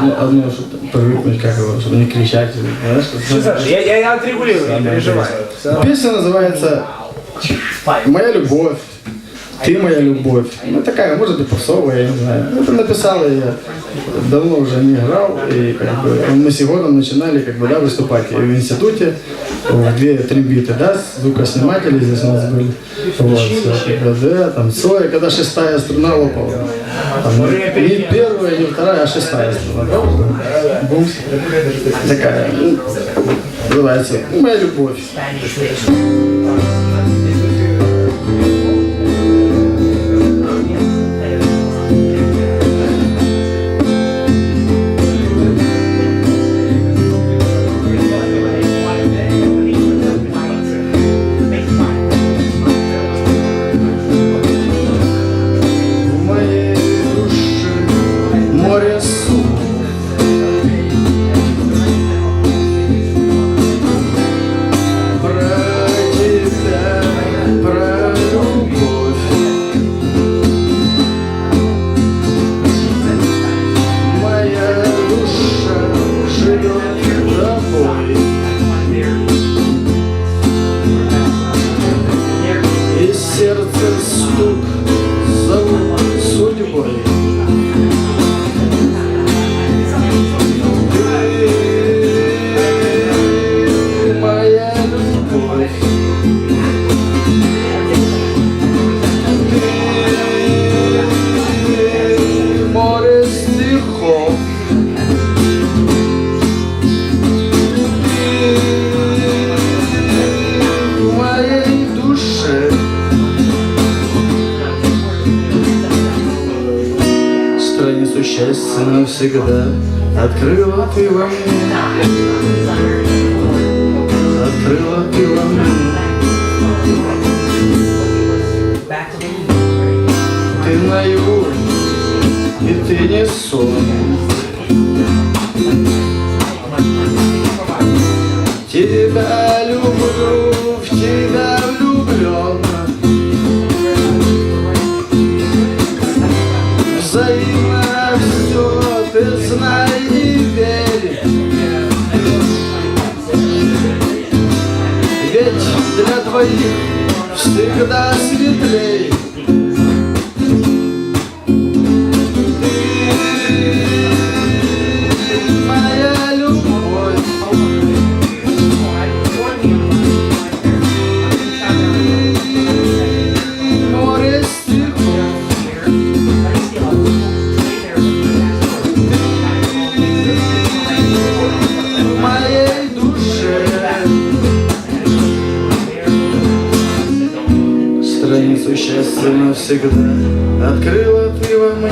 ну, чтобы привыкнуть, как его, чтобы не кричать, знаешь, что- Саша, я, я, я отрегулирую, не переживай. Всё. Песня называется «Моя любовь», «Ты моя любовь». Ну, такая, может быть, попсовая, я не знаю. Это написал я давно уже не играл, и как бы мы с Егором начинали как бы, да, выступать и в институте, в две трембиты, да, звукосниматели здесь у нас были. Вот, да, там Цоя, когда шестая струна лопала. Там, не первая, не вторая, а шестая струна. да, Бумс. Такая, ну, называется «Моя любовь». Счастья навсегда Открыла ты во мне. Открыла ты во мне. Ты наяву И ты не сон Взаимно все, ты знай и верь Ведь для двоих всегда светлей страницу счастья навсегда Открыла ты во мне.